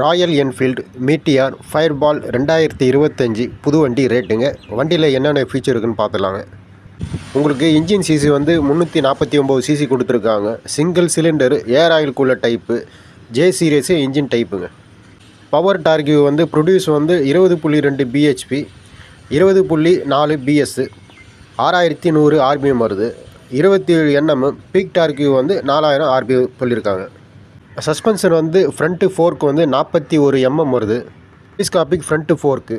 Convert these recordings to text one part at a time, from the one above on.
Royal Enfield மீட்டியார் fireball ரெண்டாயிரத்தி இருபத்தஞ்சி புது வண்டி ரேட்டுங்க. வண்டியில் என்னென்ன ஃபீச்சர் இருக்குன்னு பார்த்துலாங்க உங்களுக்கு இன்ஜின் சிசி வந்து முந்நூற்றி நாற்பத்தி ஒம்பது சிசி கொடுத்துருக்காங்க. Single cylinder air oil cooler type J series engine டைப்புங்க power torque வந்து ப்ரொடியூஸ் வந்து இருபது புள்ளி ரெண்டு பிஹெச்பி இருபது புள்ளி நாலு பிஎஸ்ஸு ஆறாயிரத்தி நூறு ஆர்பிஎம் வருது. இருபத்தி ஏழு என்எம் பீக் டார்கியூ வந்து நாலாயிரம் ஆர்பிஎம் சொல்லியிருக்காங்க. சஸ்பென்ஷன் வந்து ஃப்ரண்ட்டு ஃபோர்க்கு வந்து நாற்பத்தி ஒரு எம்எம் வருது. டெலிஸ்காபிக் ஃப்ரண்ட்டு ஃபோர்க்கு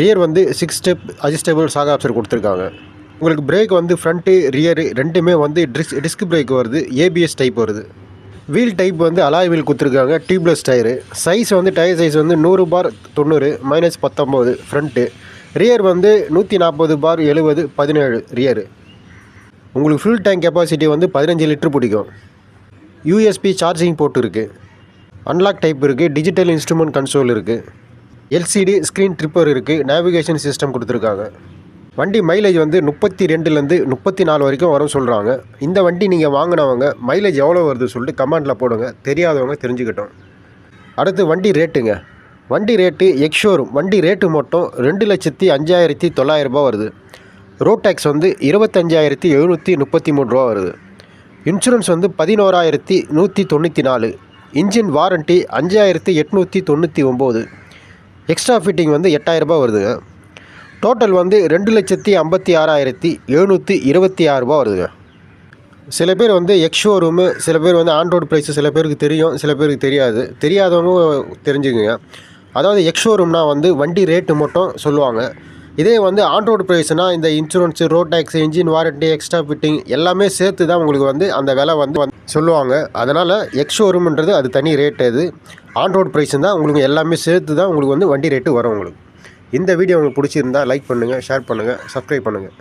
ரியர் வந்து சிக்ஸ் ஸ்டெப் அஜிஸ்டபிள் சாக ஆப்ஷன் கொடுத்துருக்காங்க. உங்களுக்கு பிரேக் வந்து ஃப்ரண்ட்டு ரியரு ரெண்டுமே வந்து டிஸ்க் டிஸ்க் பிரேக் வருது ஏபிஎஸ் டைப் வருது. வீல் டைப் வந்து அலாய் வீல் கொடுத்துருக்காங்க டியூப்லெஸ் டயரு சைஸ் வந்து டயர் சைஸ் வந்து நூறு பார் தொண்ணூறு மைனஸ் பத்தொம்போது ஃப்ரண்ட்டு ரியர் வந்து நூற்றி நாற்பது பார் எழுபது பதினேழு ரியரு உங்களுக்கு ஃபுல் டேங்க் கெப்பாசிட்டி வந்து பதினஞ்சு லிட்ரு பிடிக்கும். யூஎஸ்பி சார்ஜிங் போர்ட் இருக்குது அன்லாக் டைப் இருக்குது டிஜிட்டல் இன்ஸ்ட்ருமெண்ட் கன்சோல் இருக்குது எல்சிடி ஸ்க்ரீன் ட்ரிப்பர் இருக்குது நேவிகேஷன் சிஸ்டம் கொடுத்துருக்காங்க. வண்டி மைலேஜ் வந்து முப்பத்தி ரெண்டுலேருந்து முப்பத்தி நாலு வரைக்கும் வரும் சொல்கிறாங்க இந்த வண்டி நீங்கள் வாங்கினவங்க மைலேஜ் எவ்வளோ வருது சொல்லிட்டு கமெண்ட்டில் போடுங்க. தெரியாதவங்க தெரிஞ்சுக்கிட்டோம். அடுத்து வண்டி ரேட்டுங்க வண்டி ரேட்டு எக்ஷோரூம் வண்டி ரேட்டு மட்டும் ரெண்டு லட்சத்தி அஞ்சாயிரத்தி தொள்ளாயிரரூபா வருது. ரோட் டேக்ஸ் வந்து இருபத்தஞ்சாயிரத்தி எழுநூற்றி முப்பத்தி மூணு ரூபா வருது. இன்சூரன்ஸ் வந்து பதினோராயிரத்தி நூற்றி தொண்ணூற்றி நாலு. இன்ஜின் வாரண்ட்டி அஞ்சாயிரத்தி எட்நூற்றி தொண்ணூற்றி ஒம்பது. எக்ஸ்ட்ரா ஃபிட்டிங் வந்து எட்டாயிரரூபா வருதுங்க. டோட்டல் வந்து ரெண்டு லட்சத்தி ஐம்பத்தி ஆறாயிரத்தி எழுநூற்றி இருபத்தி ஆறுரூபா வருதுங்க. சில பேர் வந்து எக்ஷோ ரூமு சில பேர் வந்து ஆன்ரோடு ப்ரைஸு சில பேருக்கு தெரியும் சில பேருக்கு தெரியாது. தெரியாதவங்க தெரிஞ்சுக்குங்க. அதாவது எக்ஷோ ஷோரூம்னா வந்து வண்டி ரேட்டு மட்டும் சொல்லுவாங்க. இதே வந்து ஆன்ரோடு ப்ரைஸ்னால் இந்த insurance road tax engine warranty extra fitting எல்லாமே சேர்த்து தான் உங்களுக்கு வந்து அந்த விலை வந்து சொல்லுவாங்க. அதனால் எக்ஸ் ஷோரூம்ன்றது அது தனி ரேட்டு அது. ஆன்ரோடு ப்ரைஸ் தான் உங்களுக்கு எல்லாமே சேர்த்து தான் உங்களுக்கு வந்து வண்டி ரேட்டு வரும் உங்களுக்கு. இந்த வீடியோ உங்களுக்கு பிடிச்சிருந்தா லைக் பண்ணுங்கள் ஷேர் பண்ணுங்கள் சப்ஸ்கிரைப் பண்ணுங்கள்